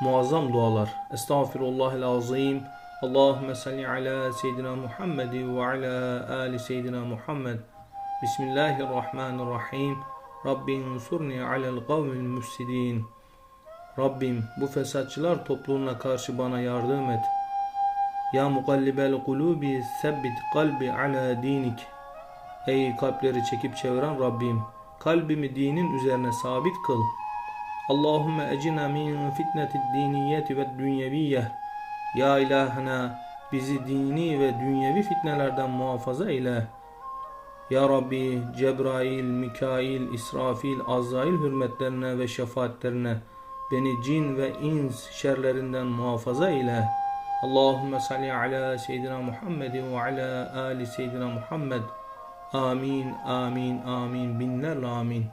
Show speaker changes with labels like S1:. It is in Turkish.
S1: muazzam dualar. Estağfirullahel azim. Allahümme salli ala seyyidina Muhammed ve ala ali seyyidina Muhammed. Bismillahirrahmanirrahim. Rabbin surni alel kavmil müfsidin. Rabbim bu fesatçılar topluluğuna karşı bana yardım et. Ya mukallibel kulubi sebbit kalbi ala dinik. Ey kalpleri çekip çeviren Rabbim, kalbimi dinin üzerine sabit kıl. Allahümme ecina min fitneti diniyeti ve dünyeviyye. Ya ilahına bizi dini ve dünyevi fitnelerden muhafaza eyle. Ya Rabbi Cebrail, Mikail, İsrafil, Azrail hürmetlerine ve şefaatlerine beni cin ve ins şerlerinden muhafaza eyle. Allahümme salli ala seyyidina Muhammed ve ala ali seyyidina Muhammed. Amin, amin, amin, binlerle amin.